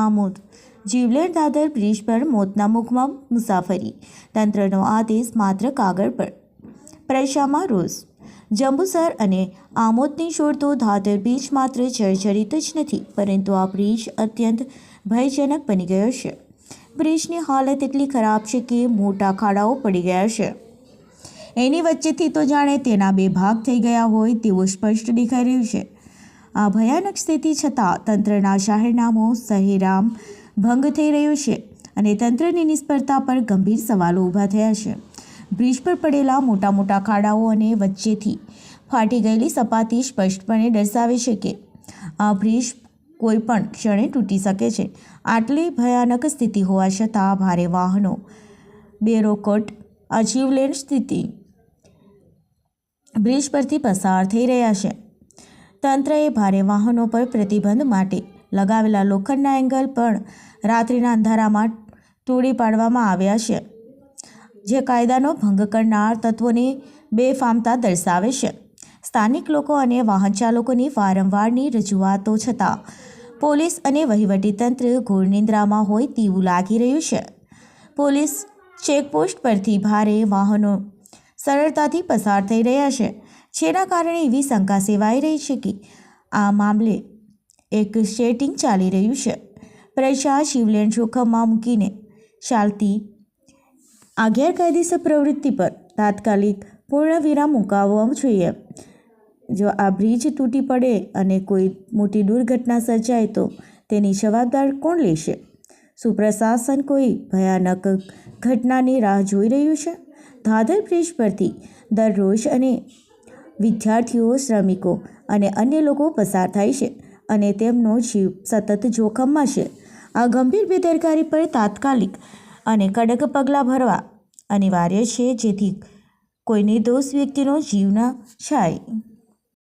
આમોદ. જીવલેણ દાદર બ્રિજ પર મોતના મુખમાં મુસાફરી. તંત્રનો આદેશ માત્ર કાગળ પર. પ્રેશામાં રોષ. જંબુસર અને આમોદની જોડતો દાદર બ્રિજ માત્ર જર્જરિત જ નથી, પરંતુ આ બ્રિજ અત્યંત ભયજનક બની ગયો છે. બ્રિજની હાલત એટલી ખરાબ છે કે મોટા ખાડાઓ પડી ગયા છે. એની વચ્ચેથી તો જાણે તેના બે ભાગ થઈ ગયા હોય તેવું સ્પષ્ટ દેખાઈ રહ્યું છે. આ ભયાનક સ્થિતિ છતાં તંત્રના જાહેરનામું સહેરામ ભંગ થઈ રહ્યું છે અને તંત્રની નિષ્ફળતા પર ગંભીર સવાલો ઊભા થયા છે. બ્રિજ પર પડેલા મોટા મોટા ખાડાઓ અને વચ્ચેથી ફાટી ગયેલી સપાટી સ્પષ્ટપણે દર્શાવે છે કે આ બ્રિજ કોઈ પણ ક્ષણે તૂટી શકે છે. આટલી ભયાનક સ્થિતિ હોવા છતાં ભારે વાહનો, બેરોકોટ આ સ્થિતિ બ્રિજ પરથી પસાર થઈ રહ્યા છે. તંત્રએ ભારે વાહનો પર પ્રતિબંધ માટે લગાવેલા લોખંડના એંગલ પણ રાત્રિના અંધારામાં તોડી પાડવામાં આવ્યા છે, જે કાયદાનો ભંગ કરનાર તત્વોને બેફામતા દર્શાવે છે. સ્થાનિક લોકો અને વાહન ચાલકોની વારંવારની રજૂઆતો છતાં પોલીસ અને વહીવટીતંત્ર ઘોર નિંદ્રામાં હોય તેવું લાગી રહ્યું છે. પોલીસ ચેકપોસ્ટ પરથી ભારે વાહનો સરળતાથી પસાર થઈ રહ્યા છે. જેના કારણે એવી શંકા સેવાઈ રહી છે કે આ મામલે એક શેટિંગ ચાલી રહ્યું છે. પ્રજા જીવલેણ જોખમમાં મૂકીને ચાલતી આ ગેરકાયદેસર પ્રવૃત્તિ પર તાત્કાલિક પૂર્ણ વિરામ મુકાવવા જોઈએ. જો આ બ્રિજ તૂટી પડે અને કોઈ મોટી દુર્ઘટના સર્જાય તો તેની જવાબદાર કોણ લેશે? શું પ્રશાસન કોઈ ભયાનક ઘટનાની રાહ જોઈ રહ્યું છે? ધાદર બ્રિજ પરથી દરરોજ અને વિદ્યાર્થીઓ, શ્રમિકો અને અન્ય લોકો પસાર થાય છે અને તેમનો જીવ સતત જોખમમાં છે. આ ગંભીર બેદરકારી પર તાત્કાલિક અને કડક પગલાં ભરવા અનિવાર્ય છે જેથી કોઈ નિર્દોષ વ્યક્તિનો જીવ ન જાય.